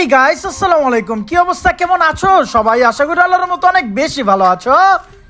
Hey guys আসসালামু আলাইকুম। কি অবস্থা? কেমন আছো? সবাই আশা করি আল্লাহর মতো অনেক বেশি ভালো আছো।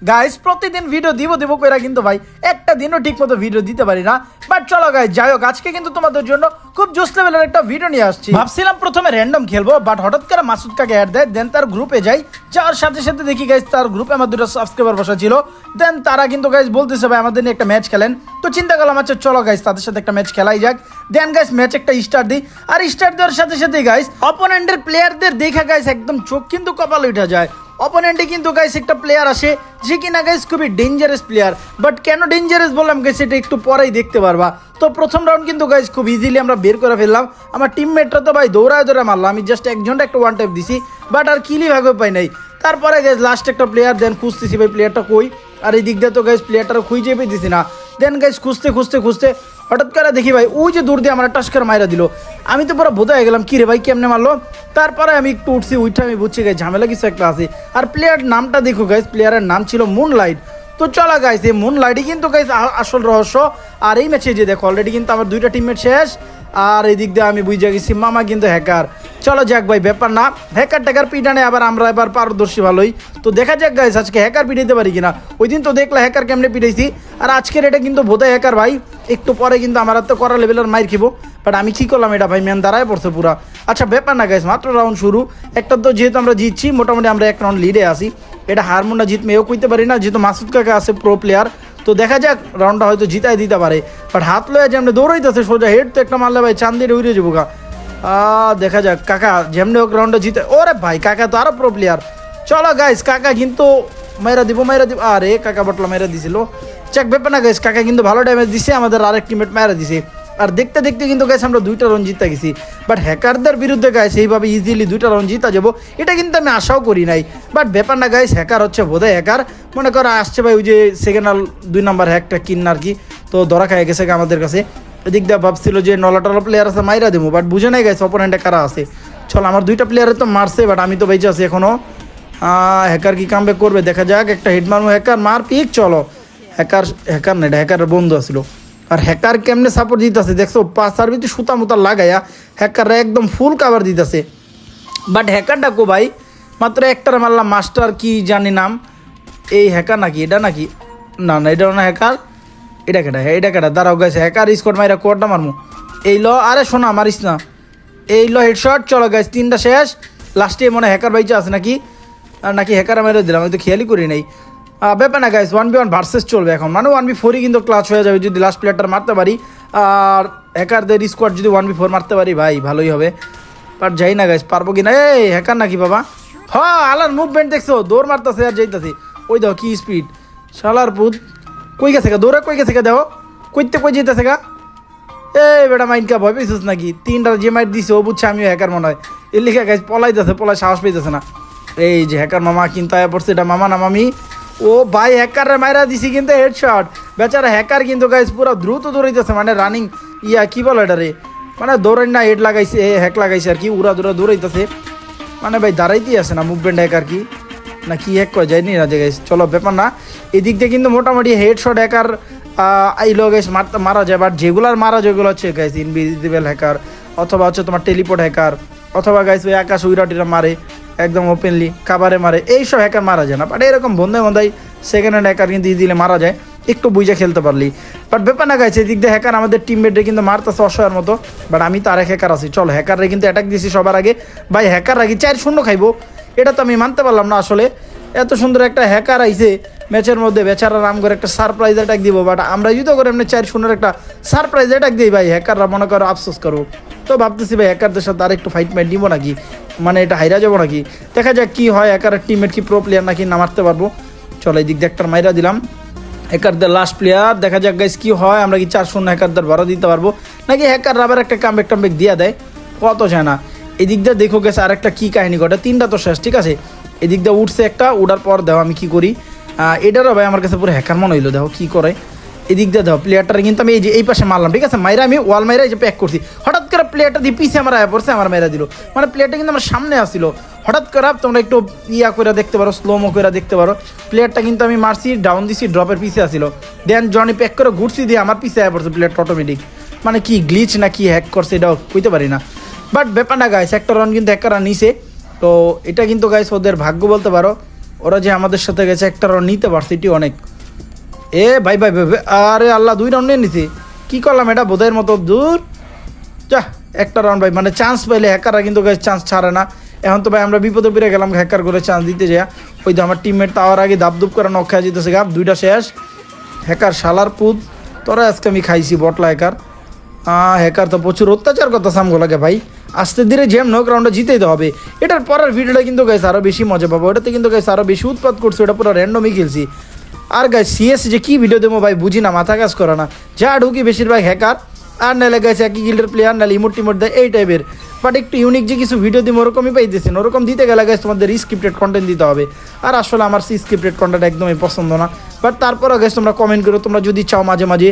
গাইস প্রতিদিন ভিডিও দিব দিব কইরা কিন্তু ভাই, একটা দিনও ঠিক মতো ভিডিও দিতে পারি না। বাট চলো গাইস যাই হোক, আজকে কিন্তু তোমাদের জন্য খুব জোস লেভেলের একটা ভিডিও নিয়ে আসছি। ভাবছিলাম প্রথমে র্যান্ডম খেলব বাট হঠাৎ করে মাসুদ কাকে অ্যাড দেয় দেন তার গ্রুপে যাই। যাওয়ার সাথে সাথে দেখি গাইস তার গ্রুপে আমার দুটো সাবস্ক্রাইবার বসা ছিল দেন তারা কিন্তু গাইস বলতেছে, ভাই, আমাদের নিয়ে একটা ম্যাচ খেলেন। তো চিন্তা করলাম আচ্ছা চলো গাইস তাদের সাথে একটা ম্যাচ খেলাই যাক। দেন গাইস ম্যাচ একটা স্টার্ট দিই। আর স্টার দেওয়ার সাথে সাথে গাইস অপোনেন্টের প্লেয়ারদের দেখা গাইস একদম চোখ কিন্তু কপাল উঠে যায়। অপোনেন্টে কিন্তু গাইস একটা প্লেয়ার আসে, যে কিনা গাইস খুবই ডেঞ্জারাস প্লেয়ার বাট কেন ডেঞ্জারাস বললাম গাইস সেটা একটু পরেই দেখতে পারবা। তো প্রথম রাউন্ড কিন্তু গাইস খুব ইজিলি আমরা বের করে ফেললাম। আমার টিমমেটরা তো ভাই দৌড়ায় দৌড়ায় মারলাম আমি জাস্ট একজনটা একটা ওয়ান টাইপ দিছি বাট আর কিলি ভাগে পাই নাই। তারপরে গাইস লাস্ট একটা প্লেয়ার দেন খুঁজতেছি ভাই প্লেয়ারটা কই, আর এই দিক দিয়ে তো গাইস প্লেয়ারটা খুঁজে পেয়ে দিছি না। দেন গাইস খুঁজতে খুঁজতে খুঁজতে হঠাৎ করে দেখি ভাই, ওই যে দূর দিয়ে আমার টাস্কার মাইরা দিল। আমি তো পুরো বোধ হয়ে গেলাম কি রে ভাই, কেমনে মারলো? তারপরে আমি একটু উঠছি, উঠে আমি বুঝছি গাই ঝামেলা কিছু একটা আছে। আর প্লেয়ার নামটা দেখো, গাইস প্লেয়ারের নাম ছিল মুন লাইট তো চলা, গাইস, এই মুন লাইটই কিন্তু, গাইস আসল রহস্য। আর এই ম্যাচে যে দেখো অলরেডি কিন্তু আমার দুইটা টিমমেট শেষ। আর এই দিক দিয়ে আমি বুঝে গেছি, মামা কিন্তু হ্যাকার চলো যাক ভাই, ব্যাপার না। হ্যাকার ট্যাকার পিটানে আবার আমরা এবার পারদর্শী ভালোই। তো দেখা যাক গাইস আজকে হ্যাকার পিটাইতে পারি কিনা। ওই দিন তো দেখলে হ্যাকার কেমনে পিটাইছি আর আজকের এটা কিন্তু বোধহয় হ্যাকার ভাই। একটু পরে কিন্তু আমার তো করা লেভেলের মাইর খেবো। বাট আমি কি করলাম এটা ভাই? ম্যান দাঁড়ায় পড়ছে পুরা। আচ্ছা ব্যাপার না গাইস মাত্র রাউন্ড শুরু। একটা তো যেহেতু আমরা জিতছি, মোটামুটি আমরা এক রাউন্ড লিডে আসি এটা হারমোনা জিতমে এও কইতে পারি না, যেহেতু মাসুদ কাকা আছে প্রো প্লেয়ার তো দেখা যাক রাউন্ডটা হয়তো জিতাই দিতে পারে। বাট হাত লয়ে যেমনি দৌড়াইতেছে সোজা, হেড তো একটা মারলে ভাই চান্দির উড়ে যাব গা। দেখা যাক, কাকা যেমনি হোক রাউন্ডটা জিতে ওরে ভাই, কাকা তো আরও প্রো প্লেয়ার চলো গাইস কাকা কিন্তু মাইরা দিব মাইরা দিব। আরে, কাকা বটলা মাইরা দিছিল। চেক ব্যাপার না গাইস কাকা কিন্তু ভালো ড্যামেজ দিছে, আমাদের আরেক টিমেট মাইরা দিছে। আর দেখতে দেখতে কিন্তু গাইস আমরা দুইটা রান জিতে গেছি। বাট হ্যাকারদের বিরুদ্ধে গাইস এইভাবে ইজিলি দুইটা রান জিতা যাব, এটা কিন্তু আমি আশাও করি নাই। বাট ব্যাপার না গাইস হ্যাকার হচ্ছে বোধহয় হ্যাকার মনে করো আসছে ভাই ওই যে সেকেন্ড দুই নাম্বার হ্যাকটা কিন আর কি, তো ধরা খাই গেছে আমাদের কাছে। এদিক দিয়ে ভাবছিল যে নলা টলা প্লেয়ার আছে মাইরা দেবো বাট বুঝে নাই গেছে অপোনেন্টে কারা আছে। চল, আমার দুইটা প্লেয়ারে তো মারছে বাট আমি তো বেঁচে আছি এখনও হ্যাকার কি কামব্যাক করবে? দেখা যাক, একটা হিট মারবো হ্যাকার মার পিক চলো। হ্যাকার হ্যাকার না, এটা হ্যাকারের বন্ধু আসলো আর হ্যাকার কেমনে সাপোর্ট দিতেছে? দেখছ পাঁচার ভিতরে সুতা মুতা লাগাইয়া হ্যাকাররা একদম ফুল কাভার দিতেছে। বাট হ্যাকারটা কো ভাই, মাত্র একটার মারলাম মাস্টার কি জানি নাম। এই হ্যাকার নাকি, এটা নাকি? না না, এটা না হ্যাকার এটা কেটা এটা কেটা দাঁড়াও গেছে হ্যাকার স্কোর মাইরা কোয়ারটা মারমু। এই ল, আরে শোনা মারিস না। এই ল হেডশট চলো গাইস তিনটা শেষ। লাস্টে মনে হয় হ্যাকার বাইচা আছে নাকি? আর নাকি হ্যাকার মেরে দিলাম, আমি তো খেয়ালই করি নাই। ব্যাপার না guys one v one versus চলবে এখন। মানে ওয়ান বি ফোরই কিন্তু ক্লাচ হয়ে যাবে যদি লাস্ট প্লেয়ারটা মারতে পারি। আর হ্যাকারদের স্কোয়াড যদি ওয়ান বি ফোর মারতে পারি, ভাই, ভালোই হবে। বাট যাই না গাইস পারব কি না এই হ্যাকার নাকি বাবা? হ্যাঁ আলার মুভমেন্ট দেখছ? দৌড় মারতেছে আর যাইতেছে। ওই দেখো কি স্পিড শালার পুত কই গেছে গা? দৌড়ে কই গেছে গা, দেখো? কইতে কই যেতেছে গা? এই বেটা মাইন্ড কা ভয় পেয়েছিস নাকি? তিনটা যে মাইট দিছে, ও বুঝছে আমিও হ্যাকার মনে হয়। এর লিখে গাছ পলাইতেছে পলাই সাহস পেয়েছে না। এই যে হ্যাকার মামা কিন্তু আয়া পড়ছে, এটা মামা না মামি? ও ভাই হ্যাকারে মাইরা দিছি কিন্তু হেডশট বেচারা হ্যাকার কিন্তু গাইস পুরো দ্রুত দৌড়াইতেছে মানে রানিং ইয়া, কি বলে এটা রে মানে দৌড়াই না হেড লাগাইছে হ্যাক লাগাইছে আর কি, উড়া দৌড়া দৌড়াইতেছে মানে ভাই দাঁড়াইতেই আছে না মুভমেন্ট হ্যাকার কি। না কি হ্যাক করা যায়নি না যে গাইস চলো ব্যাপার না। এদিক দিয়ে কিন্তু মোটামুটি হেডশট হ্যাকার আইলো গাইস মারতে, মারা যায়। বাট যেগুলার মারা যেগুলো হচ্ছে গাইস ইনভিজিবল হ্যাকার অথবা হচ্ছে তোমার টেলিপোর্ট হ্যাকার অথবা গাইস ওই আকাশ উইরাটিরা মারে। একদম ওপেনলি কাবারে মারে। এইসব হ্যাকার মারা যায় না। বাট এরকম বন্ধে বন্ধাই সেকেন্ড হ্যান্ড হ্যাকার কিন্তু ইজিলি মারা যায়। একটু বুঝে খেলতে পারলি। বাট ব্যাপার না গাইছে এদিক দিয়ে হ্যাকার আমাদের টিমমেটে কিন্তু মারতেছে অসহায়ের মতো। বাট আমি তো আরেক হ্যাকার আছি। চল হ্যাকাররে কিন্তু অ্যাটাক দিয়েছি সবার আগে। ভাই হ্যাকার রাখি চার শূন্য খাইবো? এটা তো আমি মানতে পারলাম না আসলে। এত সুন্দর একটা হ্যাকার আইছে ম্যাচের মধ্যে। বেচারা রাম করে একটা সারপ্রাইজ অ্যাটাক দিব। বাট আমরা যদি করে এমনি চার শূন্যের একটা সারপ্রাইজ অ্যাটাক দিই ভাই হ্যাকাররা মনে করো, আফসোস করব তো ভাবতেছি ভাই হ্যাকারদের সাথে আর একটু ফাইট ম্যাট নিবো নাকি? মানে এটা হাইরা যাব নাকি? দেখা যাক কি হয় হ্যাকারের টিমমেট কি প্রো প্লেয়ার নাকি না মারতে পারব। চলো এই দিক দিয়ে একটা মাইরা দিলাম। হ্যাকারদের লাস্ট প্লেয়ার দেখা যাক গাইস কি হয়, আমরা কি চার শূন্য হ্যাকারদের ভাড়া দিতে পারব। নাকি হ্যাকার আবার একটা কামব্যাক টামব্যাক দিয়ে দেয়, কত যায় না। এদিক দিয়ে দেখো গেছে আর একটা কী কাহিনী ঘটে, তিনটা তো শেষ, ঠিক আছে? এদিক দিয়ে উঠছে একটা, উঠার পর দেখো আমি কি করি। এটারও ভাই আমার কাছে পুরো হ্যাকার মনে হইল, দেখো কী করে। এদিক দিয়ে দেখো প্লেয়ারটারে কিন্তু আমি এই যে, এই পাশে মারলাম, ঠিক আছে? মাইরা আমি ওয়াল মাইরা এই যে প্যাক করছি। হঠাৎ করে প্লেয়ারটা দিয়ে পিছিয়ে আমার আয়া পড়ছে, আমার মেরা দিল। মানে প্লেয়ারটা কিন্তু আমার সামনে আসছিল। হঠাৎ করে তোমরা একটু ইয়া করে দেখতে পারো স্লোমো করে দেখতে পারো। প্লেয়ারটা কিন্তু আমি মারছি ডাউন দিছি ড্রপের পিছিয়ে আসছিল। দেন জনি প্যাক করে ঘুরছি দিয়ে আমার পিছিয়ে আয়া পড়ছে প্লেয়ারটা অটোমেটিক মানে কি গ্লিচ না কি হ্যাক করছে এটাও বুঝতে পারি না। বাট ব্যাপার না গাইস একটা রান কিন্তু একটা রান নিছে। তো এটা কিন্তু গাইস ওদের ভাগ্য বলতে পারো, ওরা যে আমাদের সাথে গেছে, একটা রান নিতে পারছে, এটি অনেক। এ, ভাই ভাই ভাই আরে আল্লাহ, দুই রাউন্ড নিয়ে নিছে। কি করলাম এটা? বোধের মতো দূর। যা একটা রাউন্ড ভাই মানে চান্স পাইলে হ্যাকাররা কিন্তু চান্স ছাড়ে না। এখন তো ভাই, আমরা বিপদে পেরে গেলাম হ্যাকার করে চান্স দিতে যা ওই তো আমার টিমমেট তাওয়ার আগে দাবদুব করে খেয়ে যেতেছে গা দুইটা শেষ। হ্যাকার শালার পুত। তোরা আজকে আমি খাইছি বটলা হ্যাকার হ্যাকার তো প্রচুর অত্যাচার করতে সামগুলোকে ভাই। আস্তে ধীরে জ্যাম নোক রাউন্ডে জিতেই হবে। এটার পরের ভিডিওটা কিন্তু গাইছে আরও বেশি মজা পাবো। ওটাতে কিন্তু গাইছে আরও বেশি উৎপাদ করছে, ওটা পুরো র্যান্ডমই খেলছি। আর গাই সিএস যে কি ভিডিও দেবো ভাই, বুঝি না, মাথা কাজ করে না। যা ঢুকি বেশিরভাগ হ্যাকার আর নাহলে গেছে একই গিল্ডের প্লেয়ার নাহলে ইমোট টিমোট দেয় এই টাইপের বাট একটু ইউনিক যে কিছু ভিডিও দিব ওরকমই পাই পাইতেছেন ওরকম দিতে গেলে গাছ তোমাদের স্ক্রিপ্টেড কন্টেন্ট দিতে হবে। আর আসলে আমার স্ক্রিপ্টেড কন্টেন্ট একদমই পছন্দ না। বাট তারপরও গেছ তোমরা কমেন্ট করো, তোমরা যদি চাও মাঝে মাঝে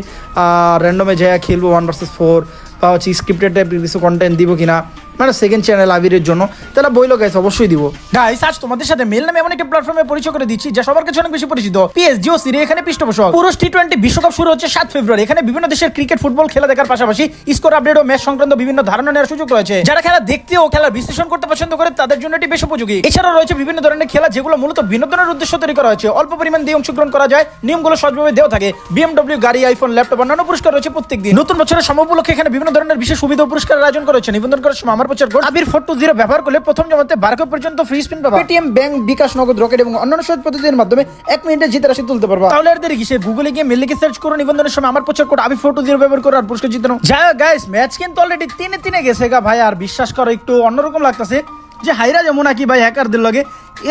র্যান্ডমে যায় খেলব ওয়ান ভার্সেস ফোর বা হচ্ছে স্ক্রিপ্টেড টাইপের কিছু কন্টেন্ট দিব কিনা। মানে সেকেন্ড চ্যানেল আবিরের জন্য। তাহলে বইলো গাইস অবশ্যই দিব। গাইস আজ তোমাদের সাথে মেল নামে এমন একটা প্ল্যাটফর্মে পরিচয় করে দিচ্ছি, যা সবার কাছে অনেক বেশি পরিচিত। পিএসজি ও সিরি এখানে পৃষ্ঠপোষক। পুরুষ টি টোয়েন্টি বিশ্বকাপ শুরু হচ্ছে সাত ফেব্রুয়ারি। এখানে বিভিন্ন দেশের ক্রিকেট ফুটবল খেলা দেখার পাশাপাশি স্কোর আপডেট ও ম্যাচ সংক্রান্ত বিভিন্ন ধারণা নেওয়ার সুযোগ রয়েছে। যারা খেলা দেখতে ও খেলার বিশ্লেষণ করতে পছন্দ করে, তাদের জন্য এটি বেশ উপযোগী। এছাড়াও রয়েছে বিভিন্ন ধরনের খেলা, যেগুলো মূলত বিনোদনের উদ্দেশ্য তৈরি করা হয়েছে। অল্প পরিমাণ দিয়ে অংশগ্রহণ করা যায়, নিয়মগুলো সহজভাবে দেওয়া থাকে। বিএমডব্লিউ গাড়ি আইফোন ল্যাপটপ অন্যান্য পুরস্কার রয়েছে প্রত্যেক দিন নতুন বছরের সময় উপলক্ষে এখানে বিভিন্ন ধরনের বিশেষ সুবিধা পুরস্কার আয়োজন করা হচ্ছে নিবন্ধন করার সময় আমার প্রচার code Abir four two zero ব্যবহার করলে প্রথম জমাতে পর্যন্ত ফ্রি স্পিন পাবা। Paytm bank bKash Nagad Rocket এবং অন্যান্য সহজ পদ্ধতির মাধ্যমে এক মিনিটে জিতে রাশি তুলতে পারবা। তাহলে আর দেরি কিসে গুগলে গিয়ে মেল সার্চ করো নিবন্ধনের সময় আমার প্রচার code Abir four two zero ব্যবহার করো আর পুরস্কার জিতে নাও। যাই গাইস ম্যাচ কিন্তু অলরেডি তিনে তিনে গেছে গা ভাই আর বিশ্বাস করো একটু অন্যরকম লাগতেছে যে হাইরা যেমন নাকি ভাই হ্যাকারদের লগে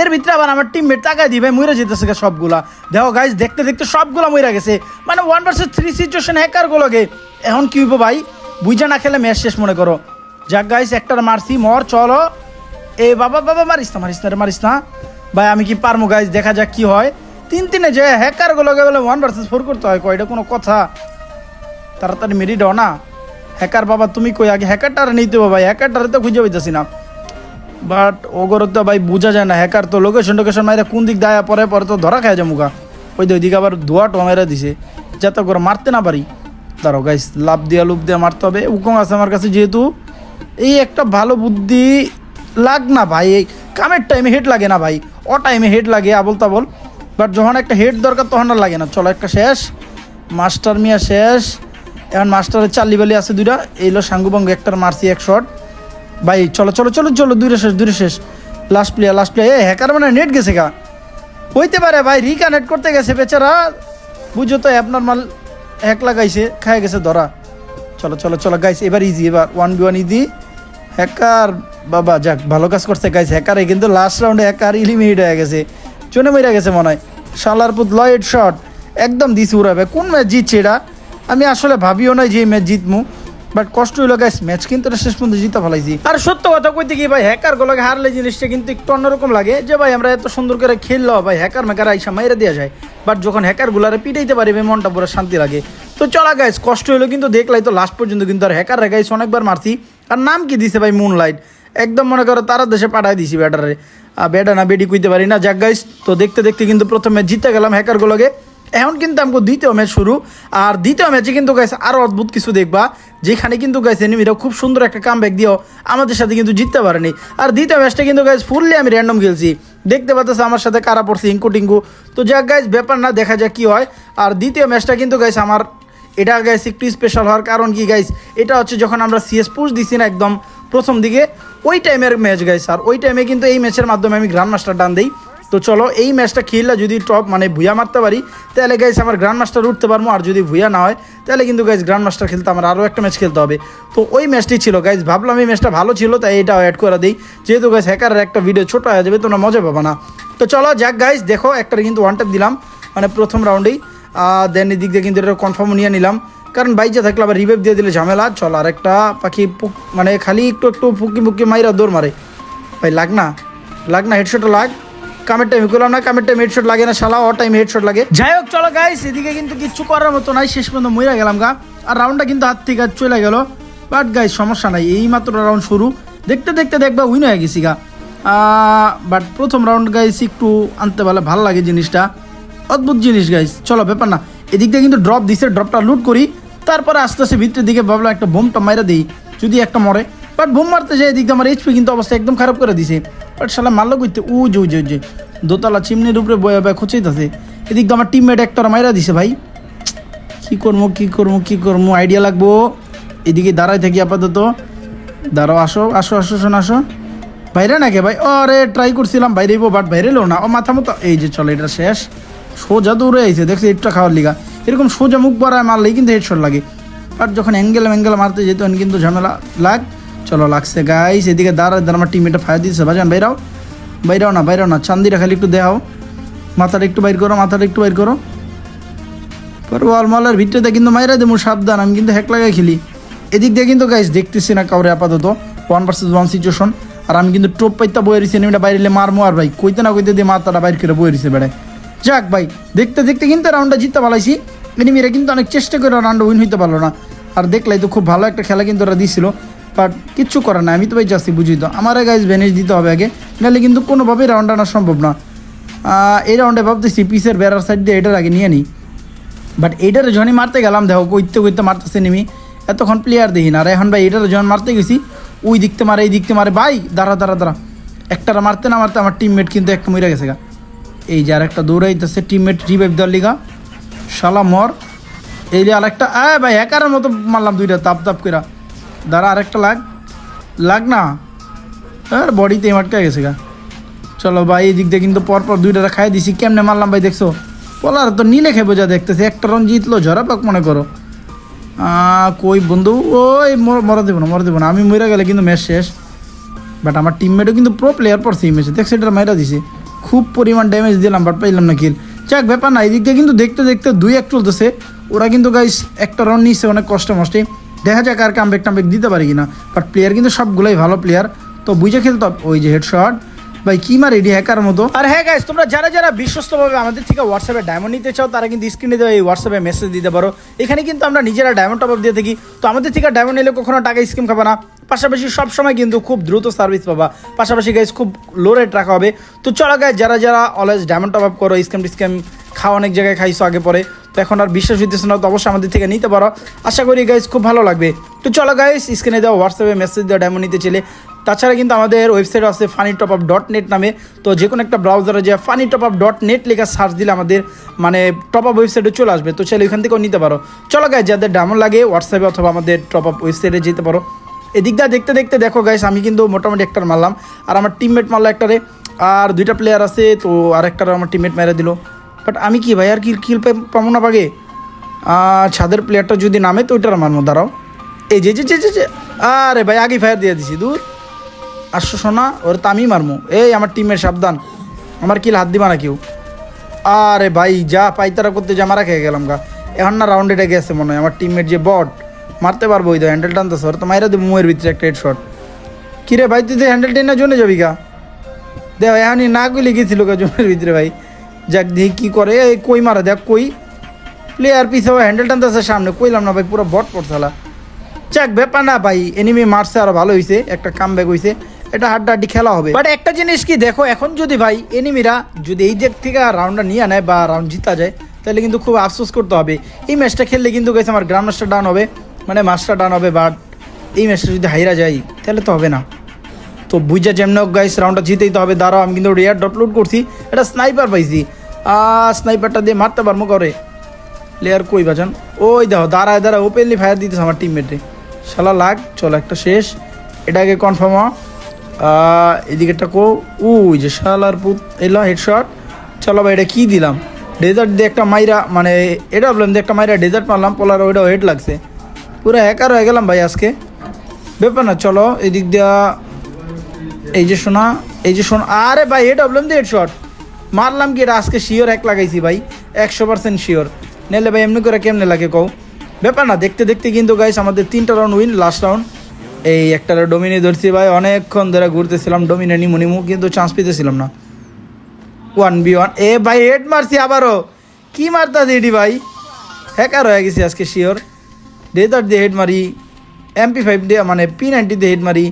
এর ভিতরে আবার আমার টিমমেট টাকায় দিবে মইরা যেতেছে গা সবগুলা। দেখো গাইস দেখতে দেখতে সবগুলা মইরা গেছে। মানে one versus three situation hacker গুলোকে এখন কি হইব ভাই? বুঝা না খেলে ম্যাচ শেষ মনে করো। যাক গাইস একটার মারছি, মর, চলো। এ বাবা বাবা, মারিস না মারিস না মারিস না। ভাই, আমি কি পারব গাইস দেখা যাক কি হয়। তিন তিনে যে হ্যাকার গুলোকে বলে ওয়ান ভার্সেস ফোর করতে হয় কয়টা কোনো কথা। তাড়াতাড়ি মেরি দাও না। হ্যাকার বাবা, তুমি কই? আগে হ্যাকারটারে নিতে ভাই হ্যাকারটারে তো খুঁজে পাইতেছি না। বাট ওগর তো ভাই বোঝা যায় না হ্যাকার তো লোকেশন টোকেশন মাইরে কোন দিক দায়া, পরে পরে তো ধরা খায় যায় মুখা ওই তো ওইদিকে আবার ধোয়া টমেরা দিছে। যাতে করে মারতে না পারি। দাঁড়ো গাইস লাভ দিয়া লুপ দিয়ে মারতে হবে। উকম আছে আমার কাছে যেহেতু। এই একটা ভালো বুদ্ধি লাগ না ভাই। এই কামের টাইমে হেড লাগে না ভাই। অ টাইমে হেড লাগে আবল তাবল বাট যখন একটা হেড দরকার, তখন আর লাগে না। চলো একটা শেষ। মাস্টার মিয়া শেষ। এখন মাস্টারের চাল্লি বালি আছে দুইটা। এইলো সাঙ্গুবঙ্গ, একটার মারছি এক শট ভাই, চলো চলো চলো চলো দূরে শেষ দূরে শেষ। লাস্ট প্লেয়ার লাস্ট প্লেয়ার এ হ্যাকার মানে নেট গেছে গা। হইতে পারে ভাই রিকানেক্ট করতে গেছে বেচারা। বুঝো তো অ্যাপ নর্মাল হ্যাক লাগাইছে, খায় গেছে ধরা। চলো চলো চলো গাইস এবার ইজি এবার one v one easy hacker বাবা, যাক, ভালো কাজ করছে গাইস হ্যাকারে কিন্তু লাস্ট রাউন্ডে হ্যাকার ইলিমিনেট হয়ে গেছে। চনে মেরে গেছে মনে হয়। শালার পুত লয়েড শট একদম দিছি উড়াবে। কোন ম্যাচ জিতছে এটা আমি আসলে ভাবিও নাই যে এই ম্যাচ জিতমু। বাট কষ্ট হইল গাইস ম্যাচ কিন্তু শেষ পর্যন্ত জিতে ফেলাইছি। আর সত্য কথা কইতে কি, ভাই হ্যাকার গুলোকে হারলে জিনিসটা কিন্তু একটু অন্যরকম লাগে যে, ভাই, আমরা এত সুন্দর করে খেললো, ভাই হ্যাকার মেকার আইসা মাইরে দেওয়া যায়। বাট যখন হ্যাকার গুলারে পিটাইতে পারিবে মনটা পুরো শান্তি লাগে। তো চলা গাইস কষ্ট হইল কিন্তু দেখলাই তো লাস্ট পর্যন্ত কিন্তু আর হ্যাকার গাইস অনেকবার মারছি। আর নাম কি দিছে, ভাই মুনলাইট একদম মনে করো তারা দেশে পাঠাই দিছি ব্যাটারে। বেডা না বেডি কইতে পারি না। যাক গাইস তো দেখতে দেখতে কিন্তু প্রথমে জিতে গেলাম হ্যাকার হ্যাকারগুলোকে এখন কিন্তু আমাকে দ্বিতীয় ম্যাচ শুরু। আর দ্বিতীয় ম্যাচে কিন্তু গাইছে আরও অদ্ভুত কিছু দেখবা। যেখানে কিন্তু গাইছে এনিমিরা খুব সুন্দর একটা কাম ব্যাক দিয়েও আমাদের সাথে কিন্তু জিততে পারেনি। আর দ্বিতীয় ম্যাচটা কিন্তু গাইজ ফুললি আমি র্যান্ডম খেলছি। দেখতে পাচ্ছ আমার সাথে কারা পড়ছে, ইঙ্কু টিঙ্কু। তো যাক গাইজ ব্যাপার না, দেখা যাক কি হয়। আর দ্বিতীয় ম্যাচটা কিন্তু গাইছে আমার, এটা গাইস একটু স্পেশাল হওয়ার কারণ কি গাইস এটা হচ্ছে যখন আমরা সিএস পুশ দিছি না একদম প্রথম দিকে, ওই টাইমের ম্যাচ গাইস আর ওই টাইমে কিন্তু এই ম্যাচের মাধ্যমে আমি গ্র্যান্ড মাস্টার ডান দিই। তো চলো, এই ম্যাচটা খেললে যদি টপ মানে ভুয়া মারতে পারি, তাহলে গাইস আমার গ্র্যান্ড মাস্টার উঠতে পারব, আর যদি ভুয়া না হয়, তাহলে কিন্তু গাইস গ্র্যান্ড মাস্টার খেলতে আমার আরও একটা ম্যাচ খেলতে হবে। তো ওই ম্যাচটি ছিল গাইস ভাবলাম এই ম্যাচটা ভালো ছিল, তাই এটাও অ্যাড করে দিই। যেহেতু গাইস হ্যাকারের একটা ভিডিও ছোটো হয়ে যাবে, তোমরা মজা পাবা না। তো চলো, যাক গাইস দেখো একটা কিন্তু ওয়ান ট্যাপ দিলাম মানে প্রথম রাউন্ডেই দেন এদিক দিয়ে কিন্তু এটা কনফার্ম নিয়ে নিলাম। কারণ বাইচে থাকলে আবার রিভাইভ দিয়ে দিলে ঝামেলা। চল আর একটা পাখি পুক- মানে খালি একটু একটু ফুকি ফুকি মাইরা দৌড় মারে। ভাই, লাগ না? লাগ না হেডশটও লাগ। কামের টাইম করলাম না কামের টাইম হেডশট লাগে না শালা ও টাইম হেডশট লাগে। যাই হোক, চলো গাইস এদিকে কিন্তু কিচ্ছু করার মতো নাই, শেষ পর্যন্ত মইরা গেলাম গা। আর রাউন্ডটা কিন্তু হাত থেকে চলে গেল। বাট গাইস সমস্যা নাই, এই মাত্র রাউন্ড শুরু। দেখতে দেখতে দেখবা উইন হয়ে গেছি গা। বাট প্রথম রাউন্ড গাইস একটু আনতে পারলে ভালো লাগে জিনিসটা। অদ্ভুত জিনিস গাইস চলো ব্যাপার না। এদিক দিয়ে কিন্তু ড্রপ দিছে ড্রপটা লুট করি। তারপরে আস্তে আস্তে ভিতরের দিকে ভাবলাম একটা বোমটা মাইরা দিই, যদি একটা মরে। বাট বুম মারতে যায় এদিক দিয়ে আমার এইচপি কিন্তু অবস্থা একদম খারাপ করে দিছে। বাট শালা মারলো কইতে? উ, যে যে দোতলা চিমনির উপরে বয়ে বয়ে খুঁচাইতেছে এদিক তো আমার টিমমেট একটা মাইরা দিছে ভাই। কি করব কি করব কি করব আইডিয়া লাগবো। এদিকে দাঁড়াই থাকি আপাতত। দাঁড়াও, আসো আসো আসো, শোন, আসো। বাইরে নাকি ভাই? আরে ট্রাই করছিলাম। বাইরে বাট বাইরে এলো না। ও মাথা মতো এই যে চলো, এটা শেষ। সোজা দৌড়ে আইছে। দেখছি হেডটা খাওয়ার লিগা। এরকম সোজা মুখ বাড়ায় মারলেই কিন্তু হেডশট লাগে। আর যখন অ্যাঙ্গেল অ্যাঙ্গেল মারতে যেত কিন্তু ঝামেলা লাগ চলো লাগছে গাইস এদিকে দাঁড়ায় দাঁড়া আমার টিমমেটটা ফায়ার দিচ্ছে বাজান বাইরাও বাইরাও না বাইরাও না। চান্দিরা খালি একটু দেখাও। মাথাটা একটু বাইর করো, মাথাটা একটু বাইর করো। পর ভিতরে কিন্তু মাইরা দেবো সাবধান। আমি কিন্তু হ্যাক লাগাই খেলি। এদিক দিয়ে কিন্তু গাইস দেখতেছি না কাউরে আপাতত। ওয়ান ভার্সেস ওয়ান সিচুয়েশন আর আমি কিন্তু টোপ পাইতা বয়ে রয়েছি এনিমিটা বাইরে মারমো। আর ভাই, কইতে না কইতে দিয়ে মাথাটা বাইর করে বয়ে রয়েছে বেড়ায়। যাক ভাই, দেখতে দেখতে কিন্তু রাউন্ডটা জিততে পালাইছি। এনিমিরা কিন্তু অনেক চেষ্টা করে রাউন্ড উইন হইতে পারল না। আর দেখলাই তো খুব ভালো একটা খেলা কিন্তু ওরা দিছিল। বাট কিচ্ছু করার না আমি তো ভাই যাচ্ছি বুঝি তো। আমার গাইজ ভ্যানিশ দিতে হবে আগে, নাহলে কিন্তু কোনোভাবেই রাউন্ড আনা সম্ভব না। এই রাউন্ডে ভাবতেছি পিসের বেড়ার সাইড দিয়ে এটার আগে নিয়ে নিই বাট এইটার যখনই মারতে গেলাম, দেখো, কইতে কইতে মারতেছে নেমি। এতক্ষণ প্লেয়ার দেখি না, আর এখন ভাই এইটার যখন মারতে গেছি, ওই দিকতে মারে, এই দিকতে মারে, ভাই, দাঁড়া দাঁড়া দাঁড়া। একটারা মারতে না মারতে আমার টিমমেট কিন্তু একটা মরে গেছে গা। এই যে আর আরেকটা দৌড়াইতেছে টিমমেট রিভাইভ দেওয়ার লিগা। শালা মর। এই যে আর একটা আয় ভাই হ্যাকারের মতো মারলাম দুইটা, তাপ তাপ করে দাঁড়া, আরেকটা লাগ। লাগ না। আর বডিতে মাটকা গেছে গা। চলো ভাই এই দিক দিয়ে কিন্তু পরপর দুই দুইটা খাই দিছি। কেমনে মারলাম ভাই, দেখছ? বলার তো নীলে খেয়ে বোঝা দেখতেছে। একটা রন জিতলো ঝরা পাক মনে করো। কই বন্ধু? ওই, মর- দেবো না, মরা দেবো না। আমি মরে গেলে কিন্তু ম্যাচ শেষ। বাট আমার টিমমেটও কিন্তু প্রো প্লেয়ার পড়ছে এই ম্যাচে। দেখ এটা মাইরা দিছে। খুব পরিমাণ ড্যামেজ দিলাম, বাট পাইলাম না কিল যাক, ব্যাপার না, এদিক দিয়ে কিন্তু দেখতে দেখতে দুই এক চলতেছে। ওরা কিন্তু গাইস একটা রন নিচ্ছে অনেক কষ্ট মষ্টে দেখা যাক আর কামব্যাক টামব্যাক দিতে পারি কিনা। বাট প্লেয়ার কিন্তু সবগুলোই ভালো প্লেয়ার তো বুঝে খেলতে হবে। ওই যে হেডশট ভাই, কি মার এডি হ্যাকার মতো? আর হ্যাঁ গাইস তোমরা যারা যারা বিশ্বস্তভাবে আমাদের থেকে হোয়াটসঅ্যাপে ডায়মন্ড নিতে চাও, তারা কিন্তু স্ক্রিনে দেওয়া এই হোয়াটসঅ্যাপে মেসেজ দিতে পারো। এখানে কিন্তু আমরা নিজেরা ডায়মন্ড টপ আপ দিয়ে থাকি। তো আমাদের থেকে ডায়মন্ড নিলে কখনো টাকা স্কিম খাবে না। পাশাপাশি সব সময় কিন্তু খুব দ্রুত সার্ভিস পাবা। পাশাপাশি গাইস খুব লো রেট রাখা হবে। তো চলো গাইস যারা যারা অলওয়েজ ডায়মন্ড টপ আপ করো স্ক্যাম টিস্ক্যাম খাওয়া অনেক জায়গায় খাইছো আগে পরে। তো এখন আর বিশ্বাস হইতেছে না, তো অবশ্যই আমাদের থেকে নিতে পারো। আশা করি গাইস খুব ভালো লাগবে। তো চলো গাইস স্ক্রিনে দেওয়া হোয়াটসঅ্যাপে মেসেজ দেওয়া ডায়মন্ড নিতে চলে তাছাড়া কিন্তু আমাদের ওয়েবসাইট আছে funny top up dot net নামে। তো যে কোনো একটা ব্রাউজারে যে funny top up dot net লেখা সার্চ দিলে আমাদের মানে টপ আপ ওয়েবসাইটে চলে আসবে। তো চাইলে ওইখান থেকেও নিতে পারো। চলো গাইস যাদের ডায়মন্ড লাগে হোয়াটসঅ্যাপে অথবা আমাদের টপ আপ ওয়েবসাইটে যেতে পারো। এদিকটা দেখতে দেখতে দেখো গাইস আমি কিন্তু মোটামুটি একটা মারলাম। আর আমার টিমমেট মারলো একটারে। আর দুইটা প্লেয়ার আছে, তো আর একটা আমার টিমমেট মেরে দিল। বাট আমি কি ভাই, আর কি কিল পাবো না পাগে ছাদের প্লেয়ারটা যদি নামে তো ওইটার মারবো, দাঁড়াও। এই যে যে যে যে- আরে ভাই, আগে ফায়ার দিয়ে দিছি, দূর। আসছো শোনা ওর তো আমি মারমু। এই, আমার টিমের সাবধান। আমার কিল হাত দিবা না কেউ। আরে ভাই, যা পাইতারা করতে, যা মারা খেয়ে গেলাম গা। এখন না রাউন্ড এটা গেছে মনে হয়, আমার টিমের যে বট মারতে পারব ওই তো হ্যান্ডেল টানতেছে, ওর তো মাইরা দেবো মুয়ের ভিতরে একটা হেড শট কিরে ভাই, তুই তো হ্যান্ডেল টেনে জন্য যাবি গা। দেখ, এখনই না গুলি গেছিল গা জমির ভিতরে ভাই। যাক, দেখি কী করে। এই কই মারা, দেখ কই। প্লেয়ার পিছে হ্যান্ডেল টানতেছে সামনে, কইলাম না ভাই, পুরো বট পড়ছালা যাক, ব্যাপার না ভাই এনিমি মারছে আরও ভালো হয়েছে একটা কাম ব্যাক হয়েছে এটা হাড্ডাহাড্ডি খেলা হবে। বাট একটা জিনিস কি, দেখো, এখন যদি ভাই এনিমিরা যদি এই দিক থেকে রাউন্ডটা নিয়ে নেয় বা রাউন্ড জিতা যায়, তাহলে কিন্তু খুব আফসোস করতে হবে। এই ম্যাচটা খেললে কিন্তু গেছে আমার গ্রাম মাস্টার ডাউন হবে মানে মাস্টার ডাউন হবে বাট এই ম্যাচটা যদি হাইরা যায়, তাহলে তো হবে না। তো বুঝা যেমন গাইস রাউন্ডটা জিতেই তো হবে। দাঁড়াও, আমি কিন্তু রেয়ার আপলোড করছি। এটা স্নাইপার পাইছি। স্নাইপারটা দিয়ে মারতে পারব করে প্লেয়ার কই বাজান ওই দেখো দাঁড়ায় দাঁড়ায় ওপেনলি ফায়ার দিতেছে আমার টিমমেটে শালা লাগ চলো একটা শেষ। এটাকে কনফার্ম আহ, এদিকেরটা কো ওই যে শালার পুত এলো হেডশট চলো ভাই এটা কী দিলাম? ডেজার্ট দিয়ে একটা মাইরা মানে এটা বললাম দিয়ে একটা মাইরা ডেজার্ট মারলাম পোলার ওইটাও হেড লাগছে। পুরো হ্যাকার হয়ে গেলাম ভাই আজকে। ব্যাপার না চলো এদিক দিয়া এই যে শোনা এই যে শোনা আরে ভাই এটা বললাম দিয়ে হেডশট মারলাম কি এটা? আজকে শিওর এক লাগাইছি ভাই, একশো পার্সেন্ট শিওর নেলে ভাই, এমনি করে কেমনে লাগে কও? ব্যাপার না, দেখতে দেখতে কিন্তু গাইস আমাদের তিনটা রাউন্ড উইন লাস্ট রাউন্ড এই একটা ডোমিনে ধরছি ভাই, অনেকক্ষণ ধরে ঘুরতেছিলাম ডোমিনে নিমু নিমু, কিন্তু চান্স পেতেছিলাম না। ওয়ান বি ওয়ান এ ভাই হেড মারছি আবারও। কি মারতাছে এটি ভাই? হ্যাকার হয়ে গেছি আজকে শিওর ডেজার্ট দিয়ে হেড মারি এমপি ফাইভ দিয়ে মানে পি নাইনটি দিয়ে হেড মারি।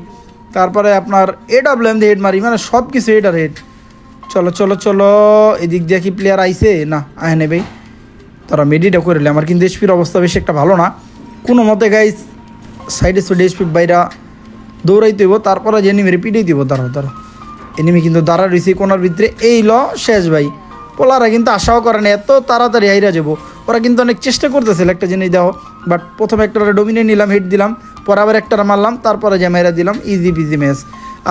তারপরে আপনার এ ডাব্লিউ এম দিয়ে হেড মারি মানে সব কিছু আর হেড চলো চলো চলো। এদিক দিয়ে কি প্লেয়ার আইছে? না আয় নেবে তারা মেডিটা করে নিলে আমার কিন্তু এইচপির অবস্থা বেশি একটা ভালো না। কোনো মতে গাইস সাইডে সাইডে এইচপি বাইরা। দৌড়াইতে হইব, তারপরে যে এনিমিরে পিটাই দিব। তারা তারা এনিমি কিন্তু দাঁড়া রয়েছে কোনার ভিতরে। এই ল, শেষ ভাই। পোলারা কিন্তু আশাও করে না, এত তাড়াতাড়ি হাইরা যাব। ওরা কিন্তু অনেক চেষ্টা করতেছিল একটা জিনিস দাও বাট প্রথমে একটা ডোমিনেট নিলাম হিট দিলাম। পরে আবার একটা মারলাম, তারপরে যে মেরা দিলাম ইজি বিজি ম্যাচ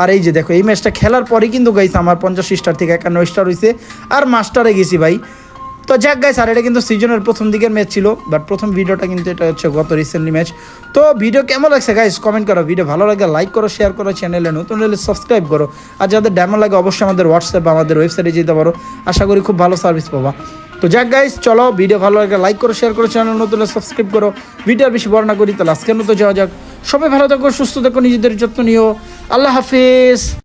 আর এই যে দেখো, এই ম্যাচটা খেলার পরেই কিন্তু গাইছে আমার পঞ্চাশ স্টার থেকে একান্ন স্টার হয়েছে আর মাস্টারে গেছি ভাই। তো যাক গাইস আর এটা কিন্তু সিজনের প্রথম দিকের ম্যাচ ছিল বাট প্রথম ভিডিওটা কিন্তু এটা হচ্ছে গত রিসেন্টলি ম্যাচ তো ভিডিও কেমন লাগছে গাইস কমেন্ট করো। ভিডিও ভালো লাগে লাইক করো শেয়ার করো চ্যানেলে নতুন হলে সাবস্ক্রাইব করো। আর যাদের ডেমো লাগে, অবশ্যই আমাদের হোয়াটসঅ্যাপ আমাদের ওয়েবসাইটে যেতে পারো। আশা করি খুব ভালো সার্ভিস পাবা। তো যাক গাইজ চলো ভিডিও ভালো লাগে লাইক করো শেয়ার করো চ্যানেল নতুন সাবস্ক্রাইব করো। ভিডিও বেশি বর্ণনা করি, তাহলে আজকের মতো যাওয়া যাক। সবাই ভালো থাকো, সুস্থ থাকো, নিজেদের যত্ন নিও। আল্লাহ হাফিজ।